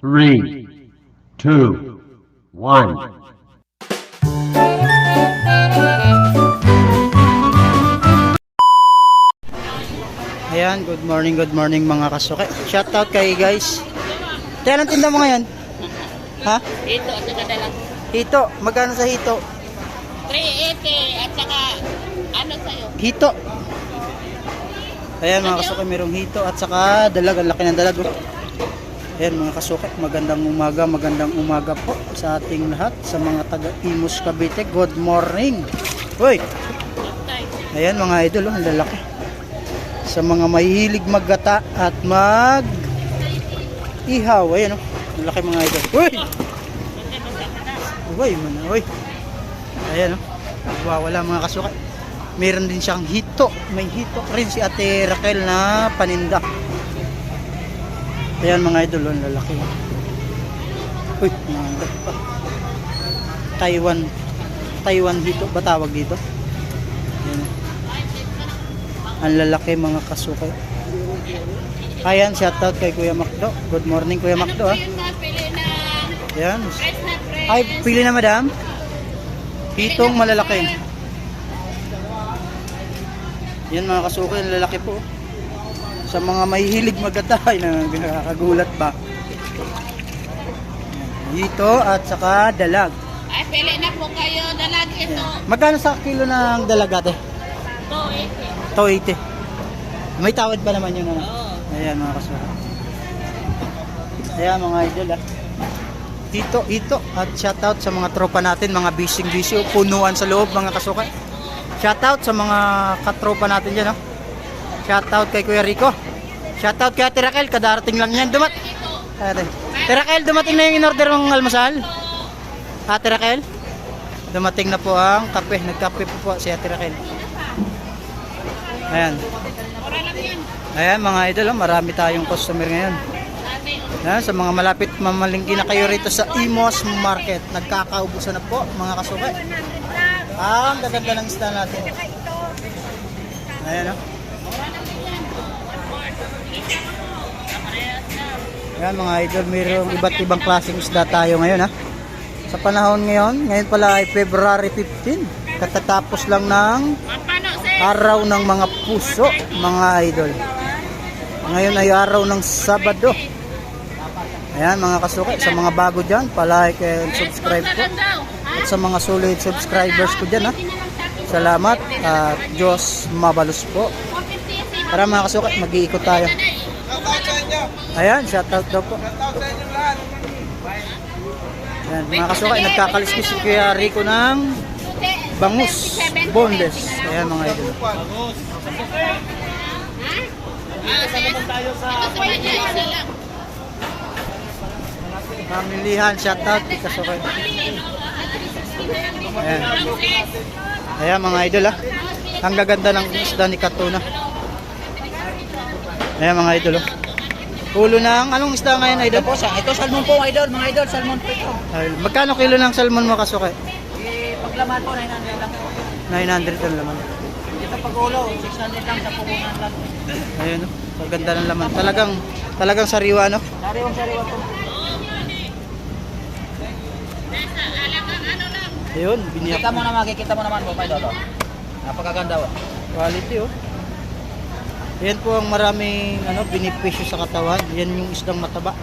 three, two, one. Ayan, good morning, good morning mga kasuke. Shout out kay guys. Kaya anong tinda mo ngayon? Ha? Ito at saka dalang Hito. Magkano sa hito? 380 at saka ano sa'yo? Hito. Ayan mga kasuke, merong hito at saka dalag. Ang laki ng dalag. oh. Ayan mga kasuke, magandang umaga, magandang umaga po sa ating lahat, sa mga taga Imus Cavite. Good morning. Tay. Ayan mga idol, oh, ang lalaki. Sa mga mahilig maggata at mag ihaw. Ayan oh, ang laki mga idol. Uy! Uy, man, uy. Ayan oh, wala mga kasuka. Meron din siyang hito. May hito rin si Ate Raquel na paninda. Ayan mga idol, oh, ang lalaki. Uy, mga pa. Taiwan. Taiwan dito, ba tawag dito? Ayan. Ang lalaki mga kasukay. Ayan, shoutout kay Kuya Makdo. Good morning Kuya Makdo ha. Yun na, pili na Ayan. Ay, pili na madam. Pitong malalaki. Yan mga kasukay, ang lalaki po. Sa mga mahihilig magatay na nakakagulat pa. Dito at saka dalag. Ay, pili na po kayo. Dalag ito. Magkano sa kilo ng dalag ate? 280. 280. May tawad pa naman yun ano? Oo. Ayan mga kasura. Ayan mga idol ah. Ito, ito. At shoutout sa mga tropa natin, mga bising bisyo, punuan sa loob mga kasuka. Shoutout sa mga katropa natin dyan. Oh. Shoutout kay Kuya Rico. Shoutout kay Ate Raquel, kadarating lang yan. Dumat. Ate. Ate Raquel, dumating na yung in-order mong almasal? Ate Raquel? Dumating na po ang kape. Nagkape po po si Ate Raquel. Ayan. Ayan mga idol, oh, marami tayong customer ngayon. Ayan, sa mga malapit mamalingki na kayo rito sa Imos Market. Nagkakaubusan na po mga kasukay. Ah, ang gaganda ng isda natin. Ayan o. Ayan mga idol, mayroong iba't ibang klaseng isda tayo ngayon ha. Sa panahon ngayon, ngayon pala ay February 15. Katatapos lang ng araw ng mga puso, mga idol. Ngayon ay araw ng Sabado. Ayan mga kasuki, sa mga bago dyan, palike and subscribe daw. At sa mga solid subscribers ko dyan ha. Salamat at Diyos mabalos po. Tara mga kasuki, mag-iikot tayo. Ayan, shoutout daw po. Ayan, mga kasuki, nagkakaliskis si Kuya Rico ng bangus, boneless. Ayan mga idol. Ah, sa lang. Pamilihan, shoutout kay kasuki. Ayan. Ayan mga idol ha. Ang gaganda ng isda ni Katuna. Ayan mga idol oh. Ulo ng anong isda ngayon idol? po siya. Ito salmon po idol, mga idol, salmon po ito. Ay, magkano kilo ng salmon mo kasuke? Eh, paglaman po, 900 lang po. 900 ang laman. Ito pagulo, 600 lang sa pupunan lang. Ayun oh. Ang ganda ng laman. Talagang talagang sariwa no. Sariwang sariwa po. Ayun, biniyak. Kita mo na makikita mo naman po, idol. oh. Napakaganda po. Quality oh. Yan po ang maraming ano, benepisyo sa katawan. Yan yung isdang mataba.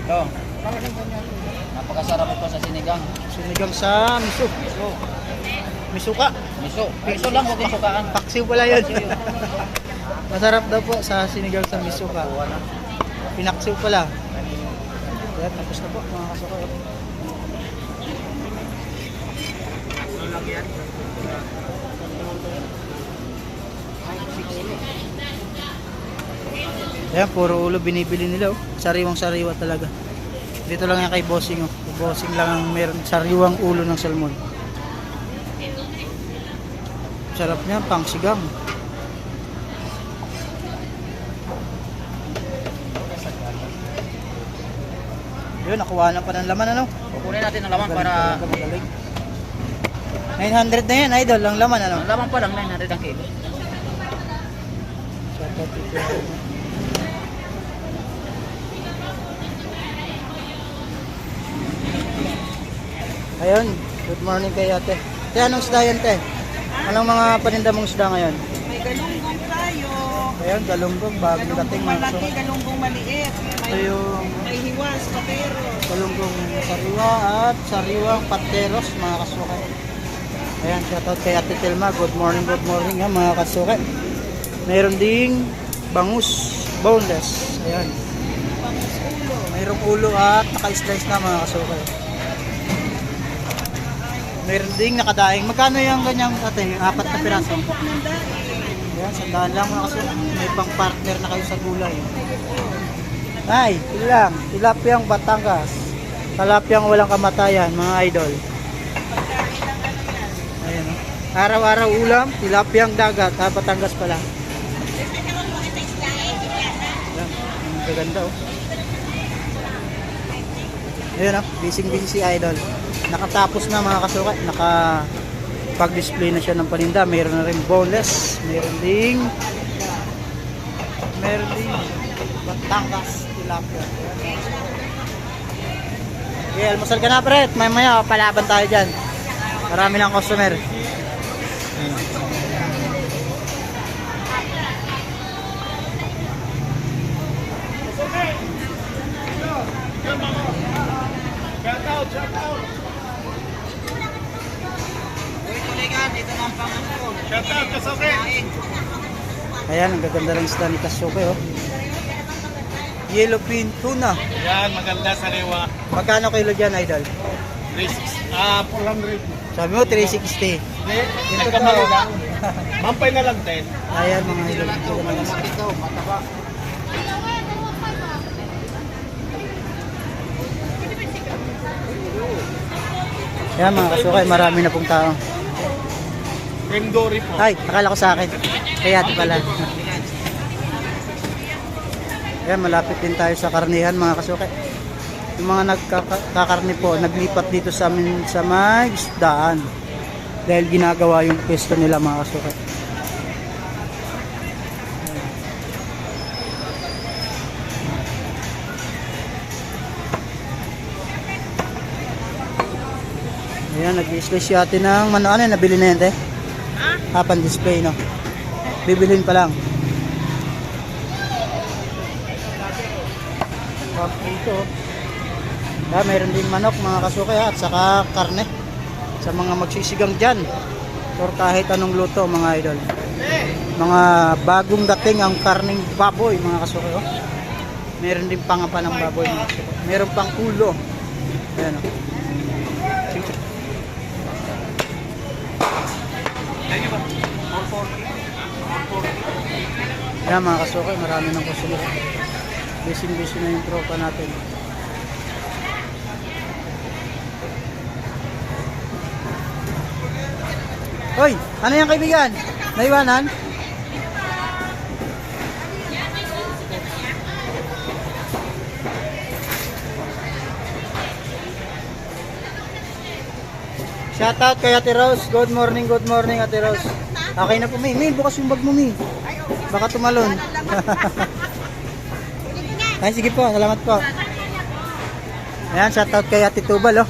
Ito. Napakasarap ito sa sinigang. Sinigang sa miso. Miso. Misuka. Miso. Miso lang po din sukaan. Paksiw pala yun. Masarap daw po sa sinigang sa misuka. Pinaksiw pala. Kaya tapos na po mga kasuka. Ayan, puro ulo binibili nila oh. Sariwang sariwa talaga. Dito lang yan kay Bossing oh. Bossing lang ang meron sariwang ulo ng salmon. Sarap niya, pang sigang. Yun, nakuha na pa ng laman ano? Kukunin natin ang laman para... Magaling. 900 na yan, idol, ang laman ano? Ang laman pa lang, 900 ang kilo. Ayun, good morning kay ate. Te, anong isda yan, te? Anong mga paninda mong isda ngayon? May galunggong tayo. Ayun, galunggong, bagong dating Galunggong mga malaki, galunggong maliit. Ito May, yung may hiwas, patero. galunggong sariwa at sariwang pateros, mga kasukay. Ayan, shoutout kay Ate Telma. Good morning, good morning ha, mga kasukay. Meron ding bangus, boneless. Ayan. Mayroong ulo at naka-slice na mga kasukay. Meron ding nakadaing. Magkano yung ganyang ate? Yung apat na piraso? Ayan, sandaan lang mga kasukay. May pang partner na kayo sa gulay. Ay, ilang. Tilapiyang Batangas. Tilapiyang walang kamatayan, mga idol. Oh. Araw-araw ulam, tilapiyang dagat. Ah, Batangas pala. Ang gaganda oh. Ayan oh, busy-busy si idol. Nakatapos na mga kasukat. Naka pag-display na siya ng paninda. Meron na rin boneless. Meron ding meron ding Batangas tilapia. Okay, almusal ka na pre. May maya, palaban tayo dyan. Marami ng customer. Out, shout out. Shout out, Kasuke. Ayan, ang gaganda ng isda ni Kasuke oh. Yellowfin tuna. Yan, maganda sariwa. Magkano kilo dyan, idol? 36. Ah, 400. Sabi mo, 360. Hindi, Ito nagkamali lang. Mampay na lang 10. Ayan, mga idol. Mataba. Ayan, mga kasukay, marami na pong tao. Cream dory po. Ay, akala ko sa akin. Kaya di pala. Ayan, malapit din tayo sa karnihan mga kasukay. Yung mga nagkakarni po, naglipat dito sa amin sa may isdaan. Dahil ginagawa yung pwesto nila mga kasukay. Ayan, nag-display si ate ng ano, ano nabili na yan, te? Hapan display, no? Bibilhin pa lang. Ito, ah, mayroon din manok, mga kasukay, ha, at saka karne. Sa mga magsisigang dyan. Or kahit anong luto, mga idol. Mga bagong dating ang karning baboy, mga kasukay, oh. Meron din pangapa ng baboy, mga kasukay. Meron pang ulo. Ayan, oh. Yan mga kasukay, marami ng customer. Busy busy na yung tropa natin. Hoy, ano yan kaibigan? Naiwanan? Shoutout kay Ate Rose. Good morning, good morning Ate Rose. Okay na po, May. May, bukas yung bag mo, May. Baka tumalon. Ay, sige po. Salamat po. Ayan, shoutout kay Ate Tubal, oh.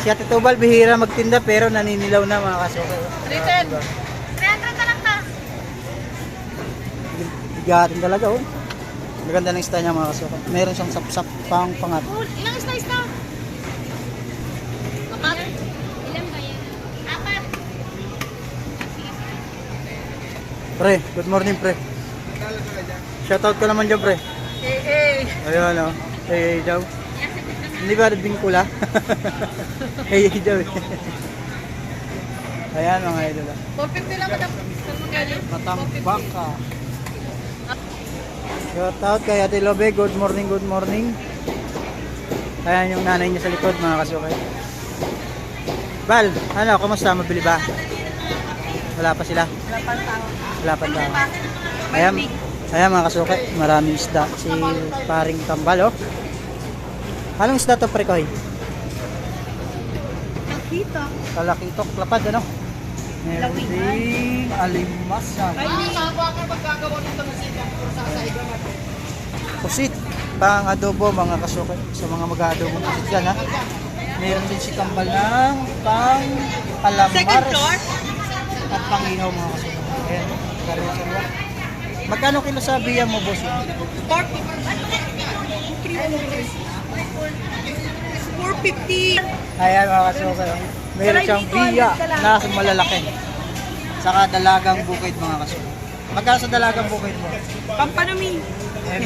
Si Ate Tubal, bihira magtinda pero naninilaw na mga kasukay. Written. 300 na lang ta. Bigatin talaga, oh. Maganda ng style niya mga kasukay. Meron siyang sapsap pang pangat. Ilang slice na? Apat. Ilan ba yan? Apat. Pre, good morning, pre. Shoutout ka naman dyan, pre. Eh, eh. Ayun, oh. Hey, hey, daw. Hindi ba rin kula? hey, hey, daw. Ayan, mga idol. ah. 450 lang madam. Saan magkano? Matambak ka. Shout out kay Ate Lobe. Good morning, good morning. Ayan yung nanay niya sa likod, mga kasukay. Bal, ano, kumusta? Mabili ba? Wala pa sila? Wala pang tao. Pa daw. Ayan, ayan mga kasukay. Maraming isda. Si paring kambal, oh. Anong isda to, Prekoy? Nakita. Kalakitok, lapad, ano? Meron ding alimasag. Pusit. Pang adobo mga kasukay. Sa mga mag-adobo pusit yan ha. Meron din si kambal ng pang alamares. At panginaw mga kasukay. Ayan. Magkano kilo sa biya mo, boss? 450. Ayan mga kasukay. Meron siyang biya na malalaki. Saka dalagang bukid mga kasukay. Magkano sa dalagang bukid mo? Pampanumi. Ayan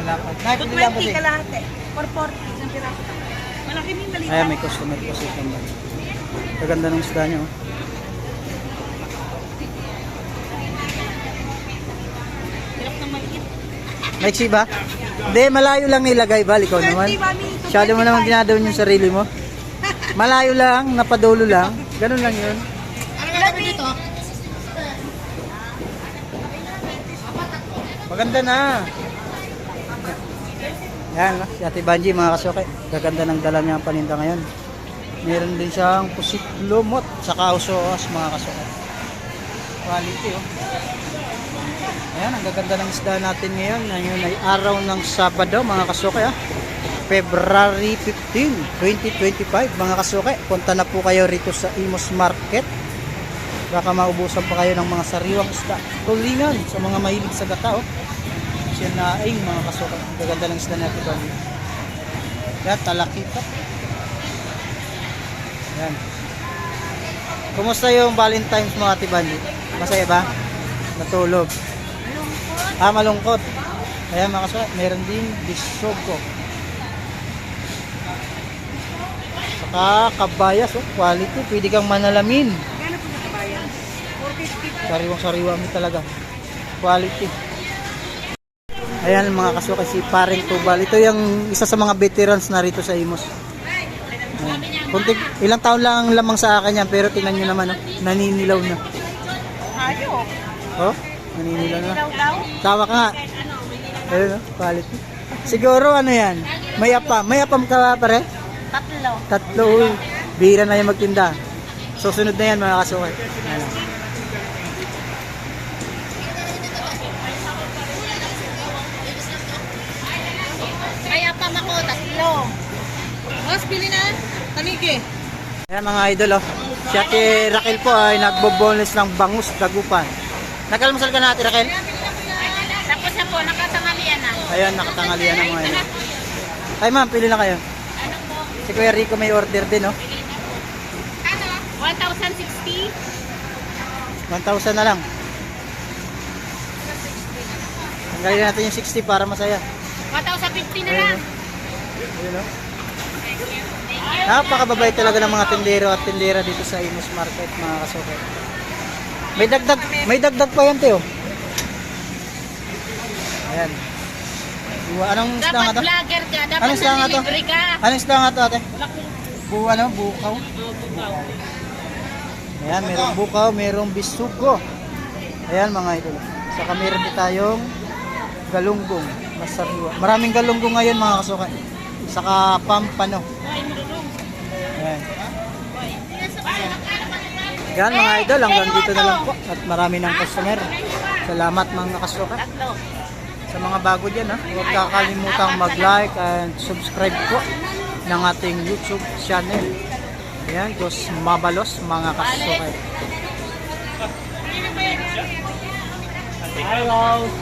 malapad. Nakipili lang kasi. 220 kalahati. 440 isang piraso. Malaki min maliit. Ayan, may customer po si kambal. Kaganda ng isda niya. oh. Hirap ng maliit. Maiksi ba? Hindi, malayo lang nilagay. Bal, ikaw naman. 20 mami. Masyado mo naman ginadawan yung sarili mo. Malayo lang, napadulo lang. Ganun lang yun. Ilan dito? Maganda na. Yan, si Ate Banji, mga kasuke. Gaganda ng dala niya ang paninda ngayon. Meron din siyang pusit lumot sa kausoas, mga kasuke. Quality, oh. Ayan, ang gaganda ng isda natin ngayon. Ngayon ay araw ng Sabado, mga kasuke, ah. February 15, 2025, mga kasuke. Punta na po kayo rito sa Imos Market. Baka maubusan pa kayo ng mga sariwang isda. Tulingan sa mga mahilig sa gata, oh. Sinaing mga kasuka. Gaganda ng isda natin ba? Yan, talakita. Yan. Kumusta yung Valentine's mo, Ate Bandi? Masaya ba? Natulog? Ah, malungkot. Ayan mga kasuka, meron din bisogo. Saka kabayas, oh, quality. Pwede kang manalamin. Kaya po sa kabayan. 450. Sariwang-sariwa mo talaga. Quality. Ayan mga kasuka si Paring Tubal. Ito yung isa sa mga veterans na rito sa Imos. Ayan. Kunti, ilang taon lang ang lamang sa akin yan pero tingnan nyo naman, oh, naninilaw na. Hayop. Oh, naninilaw na. Tawa ka nga. Ayun, oh, quality. Siguro ano yan, may apam. May apam ka ba pare? Tatlo. Tatlo, uy. Bira na yung magtinda. Susunod na yan mga kasuka. Ayan. Kaya pa ako, tatlo. Boss, bili na. Tanigi. Ayan mga idol oh. Si Ate Raquel po ay nagbo-boneless ng bangus dagupan. Nagkalmasal ka na Ate Raquel? Tapos na po, nakatangalian na. Ayan, nakatangalian ng mga idol. Ay ma'am, pili na kayo. Si Kuya Rico may order din oh. Ano? 1,060? 1,000 na lang. Tanggalin natin yung 60 para masaya. 1,050 na Ayun lang. oh. Ayun oh. Napakababait talaga ng mga tindero at tindera dito sa Imus Market mga kasuke. May dagdag, may dagdag pa yan Teo. Ayan. Buwa, anong nga Dapat to? vlogger ka. Dapat Anong isda nga to? ka. Anong nga to ate? Bu, ano? Bukaw? Ayan, merong bukaw, merong bisugo. Ayan mga idol. Saka meron din tayong galunggong. Masariwa. Maraming galunggong ngayon mga kasuka. Saka pampano. Ayan. Yan mga idol, hanggang dito na lang po. At marami ng customer. Salamat mga kasuka. Sa mga bago dyan, ha? huwag kakalimutang mag-like and subscribe po ng ating YouTube channel. Ayan, Diyos mabalos mga kasuka. Hello!